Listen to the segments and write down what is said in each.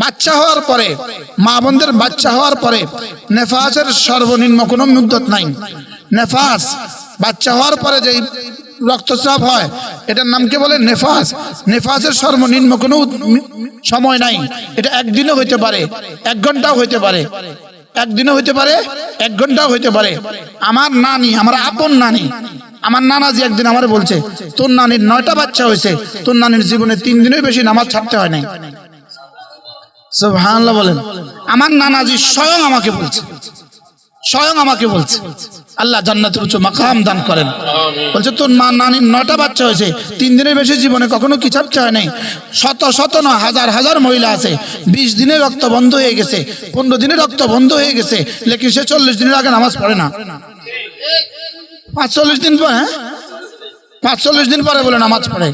বাচ্চা হওয়ার পরে, মা বোনদের বাচ্চা হওয়ার পরে, নেফাসের সর্বনিম্ন কোনো মুদ্দত নাই। নেফাস, বাচ্চা হওয়ার পরে যে রক্তস্রাব হয়, এটার নামকে বলে? নেফাস। নেফাসের সর্বনিম্ন কোনো সময় নাই। এটা একদিনও হইতে পারে, এক ঘন্টাও হইতে পারে, একদিনও হইতে পারে, এক ঘন্টাও হইতে পারে। আমার নানি, আমার আপন নানি, আমার নানা নানাজি একদিন আমার বলছে, তোর নানির নয়টা বাচ্চা হয়েছে, তোর নানির জীবনে তিন দিনের বেশি নামাজ ছাড়তে হয় নাই। সুবহানাল্লাহ বলেন। আমার নানাজি স্বয়ং আমাকে বলছে। স্বয়ং আমাকে বলছে। আল্লাহ জান্নাতের উচ্চ মাকাম দান করেন। বলছে তোর মা নানির নটা বাচ্চা হয়েছে। তিন দিনের বেশি জীবনে কখনো কি ছাড়তে হয় নাই। শত শত নয় হাজার হাজার মহিলা আছে। বিশ দিনে রক্ত বন্ধ হয়ে গেছে। পনেরো দিনে রক্ত বন্ধ হয়ে গেছে। লেকিন সে চল্লিশ দিনের আগে নামাজ পড়ে না। পাঁচ চল্লিশ দিন পরে হ্যাঁ? পাঁচ চল্লিশ দিন পরে বলে নামাজ পড়ে।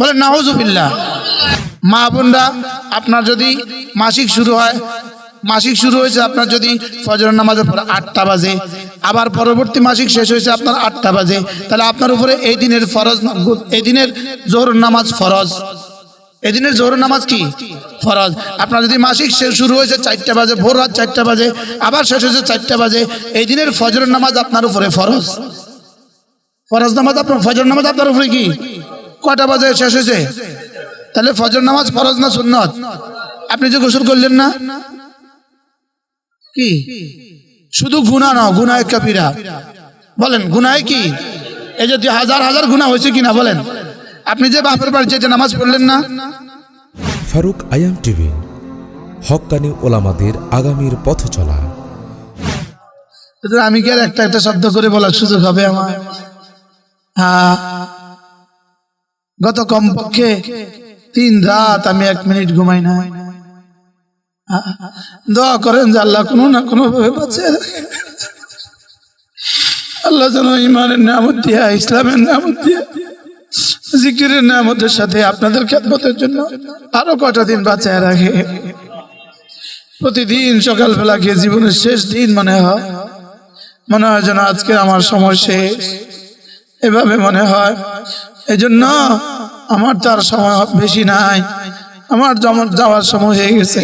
বলে নাহজুবিল্লাহ মা বোনরা, আপনার যদি মাসিক শুরু হয়, মাসিক শুরু হয়েছে আপনার যদি ফজর নামাজের পরে আটটা বাজে, আবার পরবর্তী মাসিক শেষ হয়েছে আপনার আটটা বাজে, তাহলে আপনার উপরে এই দিনের ফরজ এই দিনের জোহর নামাজ ফরজ। এই দিনের জোহর নামাজ কি? ফরজ। আপনার যদি মাসিক শেষ শুরু হয়েছে চারটা বাজে, ভোর রাত চারটা বাজে, আবার শেষ হয়েছে চারটা বাজে, এই দিনের ফজর নামাজ আপনার উপরে ফরজ। ফরজ নামাজ আপনার ফজর নামাজ আপনার উপরে কি? কটা বাজে? শেষ হয়েছে। তাহলে ফজর নামাজ ফরজ না সুন্নত? আপনি যে গোসল করলেন না? কি? শুধু গুণা না গুনায় কাবিরা বলেন গুনায় কি? এই যে হাজার হাজার গুণা হয়েছে কিনা বলেন। আপনি যে বাপের বাড়ি যেতে নামাজ পড়লেন না? ফারুক আয়াম টিভি হকানি ওলামাদের আগামীর পথ চলা। আমি কি আর একটা একটা শব্দ করে বলার সুযোগ হবে আমার? হ্যাঁ। গত কমপক্ষে তিন রাত আমি এক মিনিট ঘুমাই না দোয়া করেন যে আল্লাহ কোনো না কোনো ভাবে বাঁচে আল্লাহ যেন ইমানের নামত দিয়া, ইসলামের নামত দিয়া, জিকিরের নামতের সাথে আপনাদের খেদমতের জন্য আরও কটা দিন বাঁচায় রাখে। প্রতিদিন সকালবেলা গিয়ে জীবনের শেষ দিন মনে হয়। মনে হয় যেন আজকে আমার সময় শেষ। এভাবে মনে হয় এই জন্য আমার তার সময় বেশি নাই। আমার যেমন যাওয়ার সময় হয়ে গেছে।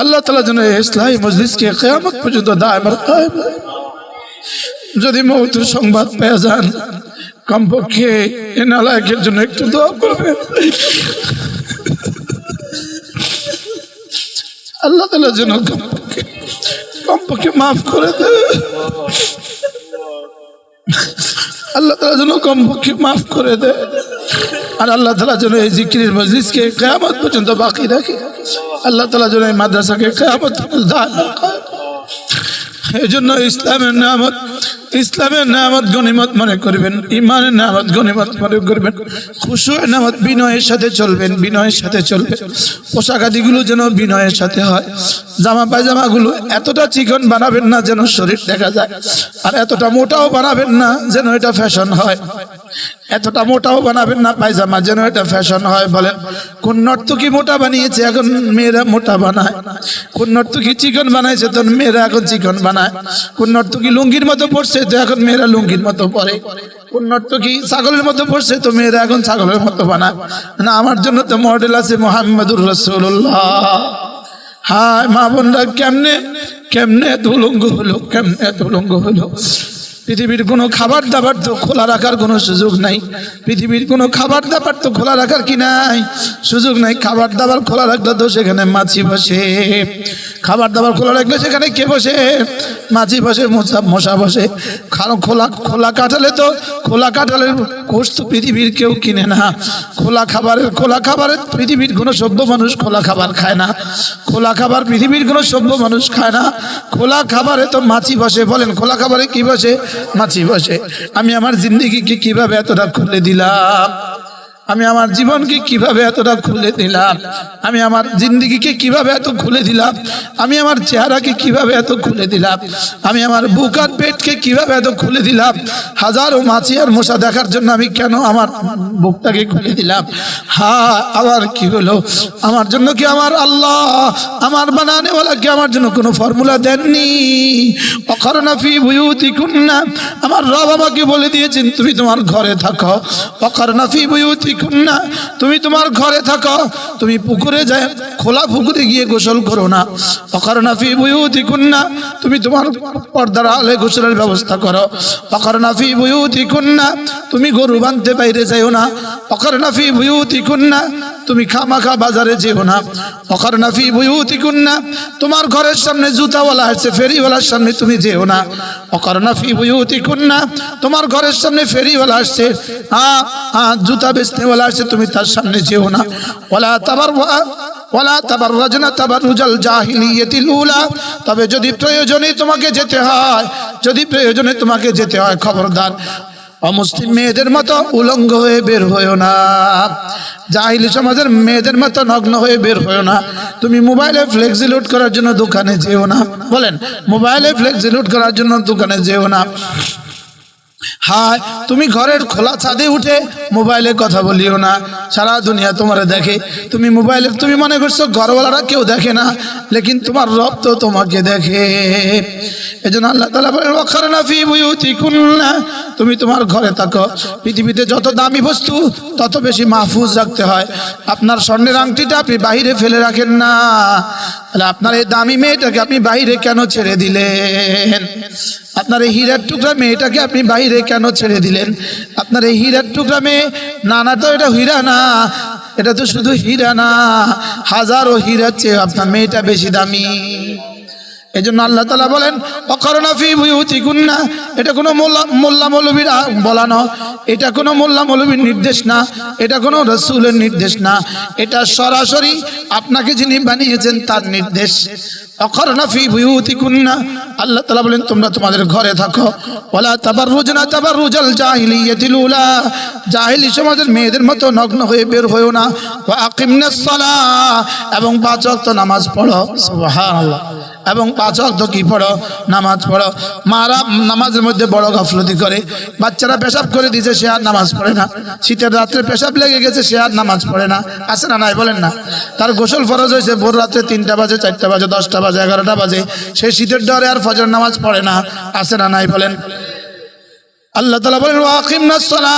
আল্লাহ তালা যেন ইসলামী মজলিসকে কেয়ামত পর্যন্ত দায় যদি মৌতুর সংবাদ পেয়ে যান, কমপক্ষে এ নালায়কের জন্য একটু দোয়া করবেন। আল্লাহ তালা যেন কমপক্ষে মাফ করে দেবে আল্লাহ তালা যেন কমপক্ষে মাফ করে দেয়। আর আল্লাহ তালা যেন এই জিক্রির মজলিসকে কেয়ামত পর্যন্ত বাকি রাখে। আল্লাহ তালা যেন এই মাদ্রাসাকে কেয়ামত পর্যন্ত এই জন্য ইসলামের নামত ইসলামের নামত গণিমত মনে করবেন, ইমানের নামত গণিমত মনে করবেন খুশুর নামত বিনয়ের সাথে চলবেন, বিনয়ের সাথে চলবেন। পোশাক আদিগুলো যেন বিনয়ের সাথে হয়। জামা পায়জামাগুলো এতটা চিকন বানাবেন না যেন শরীর দেখা যায়, আর এতটা মোটাও বানাবেন না যেন এটা ফ্যাশন হয়। এতটা মোটাও বানাবেন না, পায়জামা যেন এটা ফ্যাশন হয় বলেন। কোন নর্তকি মোটা বানিয়েছে? এখন মেয়েরা মোটা বানায়। কোন নর্তকি চিকন বানাইছে? তো মেয়েরা এখন চিকন বানায়। কোন নর্তকি লুঙ্গির মতো পড়ছে তো এখন মেয়েরা লুঙ্গির মতো পরে। কোন নর্তকি ছাগলের মতো পড়ছে তো মেয়েরা এখন ছাগলের মতো বানায়। না, আমার জন্য তো মডেল আছে মোহাম্মদুর রসুল্লাহ হায় মা বোনরা, কেমনে কেমনে এত উলঙ্গ হলো, কেমনে এত উলঙ্গ হলো। পৃথিবীর কোনো খাবার দাবার তো খোলা রাখার কোনো সুযোগ নাই। পৃথিবীর কোনো খাবার দাবার তো খোলা রাখার কি নাই? সুযোগ নাই, খাবার দাবার খোলা রাখলে তো সেখানে মাছি বসে। খাবার দাবার খোলা রাখলে সেখানে কে বসে? মাছি বসে, মশা মশা বসে। খোলা খোলা কাটালে তো, খোলা কাটালের কোষ তো পৃথিবীর কেউ কিনে না। খোলা খাবারের খোলা খাবারের পৃথিবীর কোনো সভ্য মানুষ খোলা খাবার খায় না। খোলা খাবার পৃথিবীর কোনো সভ্য মানুষ খায় না। খোলা খাবারে তো মাছি বসে, বলেন খোলা খাবারে কি বসে? মাছি বসে আমি আমার জিন্দিগিকে কীভাবে এতটা খুলে দিলাম? আমি আমার জীবনকে কীভাবে এতটা খুলে দিলাম? আমি আমার জিন্দিগিকে কীভাবে এত খুলে দিলাম? আমি আমার চেহারাকে কীভাবে এত খুলে দিলাম? আমি আমার বুক আর পেটকে কীভাবে এত খুলে দিলাম? হাজারো মাছি আর মশা দেখার জন্য আমি কেন আমার বুকটাকে খুলে দিলাম? হা, আবার কি হলো? আমার জন্য কি আমার আল্লাহ, আমার বানানেওয়ালা কি আমার জন্য কোনো ফর্মুলা দেননি? অকরনা ফি বুয়ুতি কুন্না আমার রব আমাকে বলে দিয়েছেন, তুমি তোমার ঘরে থাকো। অকরনা ফি বুয়ুতি বুয়ুতিকুন্না তুমি তোমার ঘরে থাকো। তুমি পুকুরে যায়, খোলা পুকুরে গিয়ে গোসল করো না। অকারণা ফি না তুমি তোমার পর্দার আলে গোসলের ব্যবস্থা করো। অকারণা ফি না তুমি গরু বাঁধতে বাইরে যাইও না। অকারণা ফি বুয়ুতিকুন্না তুমি খামাখা বাজারে যেও না। অকারণা ফি বুয়ুতিকুন্না, তোমার ঘরের সামনে জুতাওয়ালা আছে, ফেরিওয়ালার সামনে তুমি যেও না। অকারণা ফি বুয়ুতিকুন্না, তোমার ঘরের সামনে ফেরিওয়ালা আসছে হ্যাঁ জুতা বেচতেওয়ালা আসছে তুমি তার সামনে যেও না। ওলা তাবার ওলা তাবার রাজনা তাবার রুজাল জাহিলিয়তিল উলা, তবে যদি প্রয়োজনে তোমাকে যেতে হয়, যদি প্রয়োজনে তোমাকে যেতে হয়, খবরদার। অমুসলিম মেয়েদের মতো উলঙ্গ হয়ে বের হয়েও না। জাহিলি সমাজের মেয়েদের মতো নগ্ন হয়ে বের হয়েও না। তুমি মোবাইলে ফ্লেক্সি লুট করার জন্য দোকানে যেও না। বলেন, মোবাইলে ফ্লেক্সি লুট করার জন্য দোকানে যেও না। হায়, তুমি ঘরের খোলা ছাদে উঠে মোবাইলে কথা বলিও না। সারা দুনিয়া তোমার দেখে। তুমি মোবাইলে তুমি মনে করছ ঘরওয়ালারা কেউ দেখে না, লেকিন তোমার রব তো তোমাকে দেখে। এই জন্য আল্লাহ তালা বলেন ওখানা ফি বুয়ুতিকুন্না তুমি তোমার ঘরে থাকো। পৃথিবীতে যত দামি বস্তু, তত বেশি মাহফুজ রাখতে হয়। আপনার স্বর্ণের আংটিটা আপনি বাইরে ফেলে রাখেন না। তাহলে আপনার এই দামি মেয়েটাকে আপনি বাইরে কেন ছেড়ে দিলেন? আপনার এই হীরার টুকরা মেয়েটাকে আপনি বাইরে কেন ছেড়ে দিলেন? আপনার এই হীরার টুকরা মেয়ে, না না, তো এটা হীরা না এটা তো শুধু হীরা না হাজারো হীরার চেয়ে আপনার মেয়েটা বেশি দামি। এই জন্য আল্লাহ তালা বলেন অকরণা ফি বুয়ুতি কুন্না এটা কোনো মোল্লা মোল্লা মৌলবীর আ- বলানো এটা কোনো মোল্লা মৌলবীর নির্দেশ না। এটা কোনো রসুলের নির্দেশ না। এটা সরাসরি আপনাকে যিনি বানিয়েছেন তার নির্দেশ। অকরণা ফি বুয়ুতি কুন্না আল্লাহ তালা বলেন, তোমরা তোমাদের ঘরে থাকো। ওলা তাবার রুজনা তাবার রুজাল জাহিলিয়াতিল উলা জাহিলি সমাজের মেয়েদের মতো নগ্ন হয়ে বের হয়েও না। ওয়া আকিমনাস এবং ওয়াক্ত নামাজ পড়ো। সুবহানাল্লাহ। এবং পাঁচ অর্থ কি পড়ো? নামাজ পড়ো। মারা নামাজের মধ্যে বড় গাফলতি করে। বাচ্চারা পেশাব করে দিয়েছে, সে আর নামাজ পড়ে না। শীতের রাত্রে পেশাব লেগে গেছে, সে আর নামাজ পড়ে না। আসে না নাই বলেন না? তার গোসল ফরজ হয়েছে, ভোর রাত্রে তিনটা বাজে, চারটা বাজে, দশটা বাজে, এগারোটা বাজে। সে শীতের ডরে আর ফজর নামাজ পড়ে না। আসে না নাই বলেন? আল্লাহ তালা বলেন ওয়াকিম নাসলা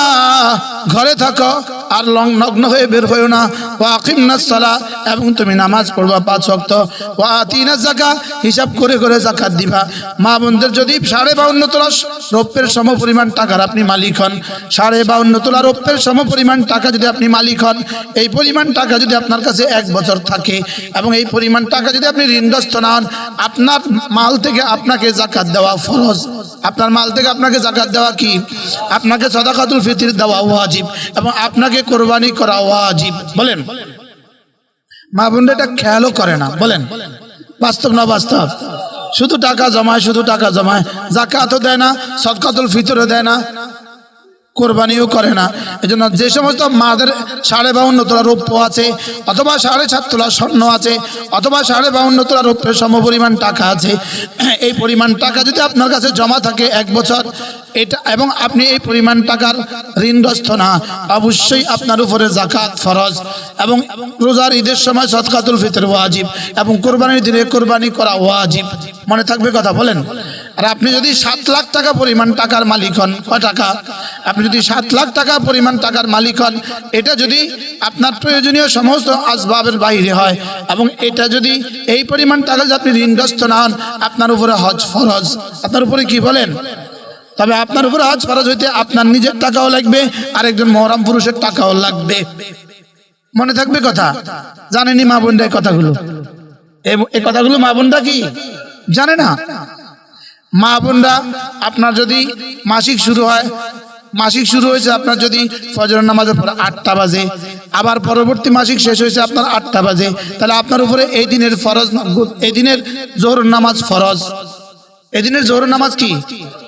ঘরে থাকো, আর লং নগ্ন হয়ে বের হয়েও না। ওয়াকিম নাসলা এবং তুমি নামাজ পড়বা পাঁচ ওয়াক্ত। ওয়াতিনা জাকা হিসাব করে করে জাকাত দিবা। মা বোনদের যদি সাড়ে বাউন্ন তোলা রৌপ্যের সম পরিমাণ টাকার আপনি মালিক হন। সাড়ে বাউন্ন তোলা রৌপ্যের সম পরিমাণ টাকা যদি আপনি মালিক হন, এই পরিমাণ টাকা যদি আপনার কাছে এক বছর থাকে এবং এই পরিমাণ টাকা যদি আপনি ঋণগ্রস্ত না হন, আপনার মাল থেকে আপনাকে জাকাত দেওয়া ফরজ। আপনার মাল থেকে আপনাকে জাকাত দেওয়া কি? আপনাকে সদাকাতুল ফিতির দেওয়া ওয়াজিব এবং আপনাকে কোরবানি করা ওয়াজিব। বলেন। মা বোনরা এটা খেয়ালও করে না। বলেন। বাস্তব না বাস্তব? শুধু টাকা জমায়, শুধু টাকা জমায়। জাকাতও দেয় না, সদকাতুল ফিতরও দেয় না। কোরবানিও করে না। এই জন্য যে সমস্ত মাদের সাড়ে বাউন্ন তোলা রৌপ্য আছে, অথবা সাড়ে সাত তোলা স্বর্ণ আছে, অথবা সাড়ে বাউন্ন তোলা রৌপ্যের সমপরিমাণ টাকা আছে, এই পরিমাণ টাকা যদি আপনার কাছে জমা থাকে এক বছর, এটা এবং আপনি এই পরিমাণ টাকার ঋণগ্রস্ত না, অবশ্যই আপনার উপরে জাকাত ফরজ এবং রোজার ঈদের সময় সৎকাতুল ফিতর ওয়াজিব এবং কোরবানির দিনে কোরবানি করা ওয়াজিব। মনে থাকবে কথা বলেন? আর আপনি যদি সাত লাখ টাকা পরিমাণ টাকার মালিক হন, কয় টাকা? আপনি যদি সাত লাখ টাকা পরিমাণ টাকার মালিক হন, এটা যদি আপনার প্রয়োজনীয় সমস্ত আসবাবের বাইরে হয় এবং এটা যদি এই পরিমাণ টাকা যদি আপনি ঋণগ্রস্ত না হন, আপনার উপরে হজ ফরজ। আপনার উপরে কি বলেন? তবে আপনার উপরে হজ ফরজ হইতে আপনার নিজের টাকাও লাগবে আর একজন মহরাম পুরুষের টাকাও লাগবে। মনে থাকবে কথা? জানেনি মা বোনরা এই কথাগুলো। এই কথাগুলো মা বোনরা কি? জানে না? মা বোনরা, আপনার যদি মাসিক শুরু হয়, মাসিক শুরু হয়েছে আপনার যদি ফজর নামাজের পরে আটটা বাজে, আবার পরবর্তী মাসিক শেষ হয়েছে আপনার আটটা বাজে, তাহলে আপনার উপরে এই দিনের ফরজ এই দিনের জোহর নামাজ ফরজ। এই দিনের জোহর নামাজ কি?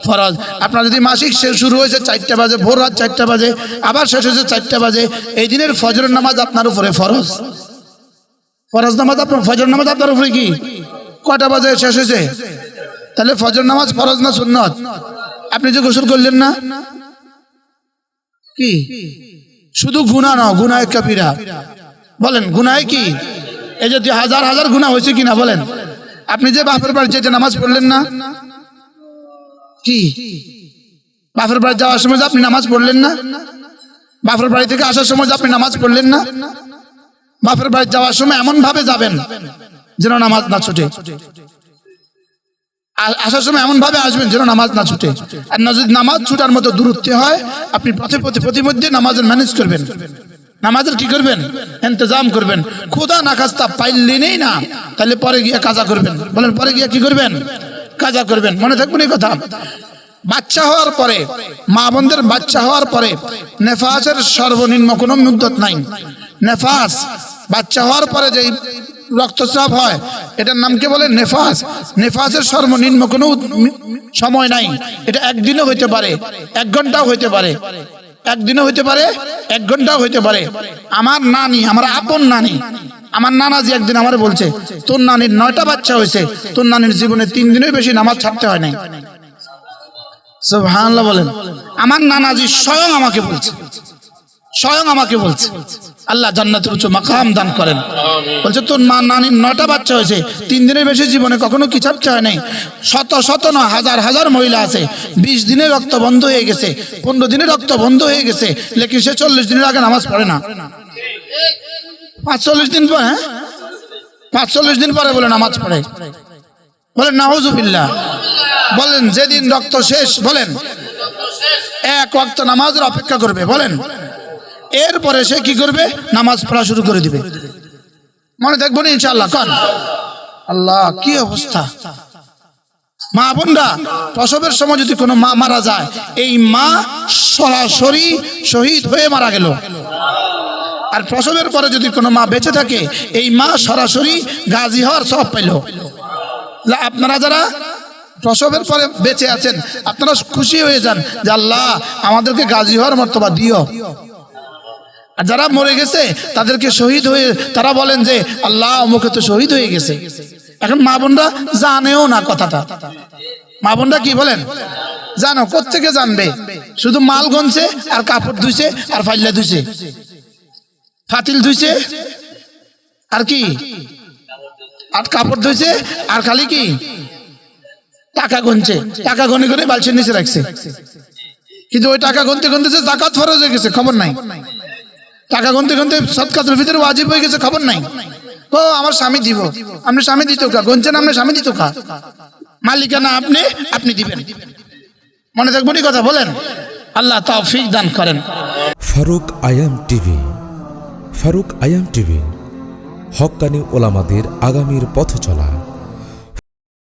ফরজ। আপনার যদি মাসিক শেষ শুরু হয়েছে চারটা বাজে, ভোর রাত চারটা বাজে, আবার শেষ হয়েছে চারটা বাজে, এই দিনের ফজর নামাজ আপনার উপরে ফরজ। ফরজ নামাজ আপনার ফজর নামাজ আপনার উপরে কি? কটা বাজে শেষ হয়েছে? তাহলে ফজর নামাজ ফরজ না সুন্নত? আপনি যে গোসল করলেন না? কি? শুধু গুণা না গুনায় কাপিরা বলেন গুনায় কি? এই যে হাজার হাজার গুণা হয়েছে কিনা বলেন। আপনি যে বাপের বাড়ি যেতে নামাজ পড়লেন না? কি? বাপের বাড়ি যাওয়ার সময় আপনি নামাজ পড়লেন না? বাপের বাড়ি থেকে আসার সময় আপনি নামাজ পড়লেন না? বাপের বাড়ি যাওয়ার সময় এমন ভাবে যাবেন যেন নামাজ না ছুটে। আসার সময় এমন ভাবে আসবেন যেন নামাজ না ছুটে। আর যদি নামাজ ছুটার মতো দূরত্বে হয়, আপনি পথে পথে প্রতিমধ্যে নামাজের ম্যানেজ করবেন। নামাজের কি করবেন? ইন্তজাম করবেন। খোদা না খাস্তা পাইলেনই না। তাহলে পরে গিয়ে কাজা করবেন। বলেন, পরে গিয়ে কি করবেন? কাজা করবেন। মনে থাকবেন এই কথা? বাচ্চা হওয়ার পরে, মা বোনদের বাচ্চা হওয়ার পরে নেফাসের সর্বনিম্ন কোনো মুদ্দত নাই। নেফাস বাচ্চা হওয়ার পরে যেই রক্তস্রাব হয়। এটার নাম কি বলে? নেফাস নেফাসের সর্বনিম্ন কোনো সময় নাই। এটা একদিনও হইতে পারে। এক ঘন্টাও হইতে পারে। একদিনও হইতে পারে। এক ঘন্টাও হইতে পারে। আমার নানি, আমার আপন নানি, আমার নানাজি একদিন আমার বলছে, তোর নানির নয়টা বাচ্চা হয়েছে। তোর নানির জীবনে তিন দিনের বেশি নামাজ ছাড়তে হয় নাই। বলেন। আমার নানাজি স্বয়ং আমাকে বলছে। স্বয়ং আমাকে বলছে। আল্লাহ জান্নাতের উচ্চ মাকাম দান করেন। বলছে, তোর মা নানির নয়টা বাচ্চা হয়েছে। তিন দিনের বেশি জীবনে কখনো কি চাপতে হয় নাই? শত শত না হাজার হাজার মহিলা আছে। বিশ দিনে রক্ত বন্ধ হয়ে গেছে, পনেরো দিনে রক্ত বন্ধ হয়ে গেছে, লেকিন সে চল্লিশ দিনের আগে নামাজ পড়ে না। পাঁচচল্লিশ দিন পরে হ্যাঁ? পাঁচচল্লিশ দিন পরে বলে নামাজ পড়ে। বলেন নাহজুবিল্লাহ বলেন, যেদিন রক্ত শেষ, বলেন, এক ওয়াক্ত নামাজের অপেক্ষা করবে। বলেন এরপরে সে কি করবে? নামাজ পড়া শুরু করে দিবে। মনে দেখব না ইনশাল্লাহ কন। আল্লাহ, কি অবস্থা? মা বোনরা, প্রসবের সময় যদি কোনো মা মারা যায়, এই মা সরাসরি শহীদ হয়ে মারা গেল। আর প্রসবের পরে যদি কোনো মা বেঁচে থাকে, এই মা সরাসরি গাজী হওয়ার সব পাইল। লা, আপনারা যারা প্রসবের পরে বেঁচে আছেন, আপনারা খুশি হয়ে যান যে আল্লাহ আমাদেরকে গাজী হওয়ার মর্তবা দিও। আর যারা মরে গেছে, তাদেরকে শহীদ হয়ে তারা বলেন যে, আল্লাহ অমুকে তো শহীদ হয়ে গেছে। এখন মা বোনরা জানেও না কথাটা। মা বোনরা কি বলেন? জানো, কোত্থেকে জানবে? শুধু মাল গনছে, আর কাপড় ধুইছে, আর ফাইল্লা ধুইছে। ফাতিল ধুইছে, আর কি? আর কাপড় ধুইছে, আর খালি কি? টাকা গুনছে। টাকা গনে করে বালছের নিচে রাখছে। কিন্তু ওই টাকা গুনতে গুনতেছে জাকাত ফরজ হয়ে গেছে, খবর নাই। টাকা গুনতে গুনতে সৎকাতের ভিতরে ওয়াজিব হয়ে গেছে, খবর নাই। ও, আমার স্বামী দিব। আপনি স্বামী দিত কা গুনছেন, আপনি স্বামী দিত কা মালিকানা আপনি আপনি দিবেন। মনে থাকবেন কথা, বলেন। আল্লাহ তৌফিক দান করেন। ফারুক আয়াম টিভি। ফারুক আয়াম টিভি। হক্কানি ওলামাদের আগামীর পথ চলা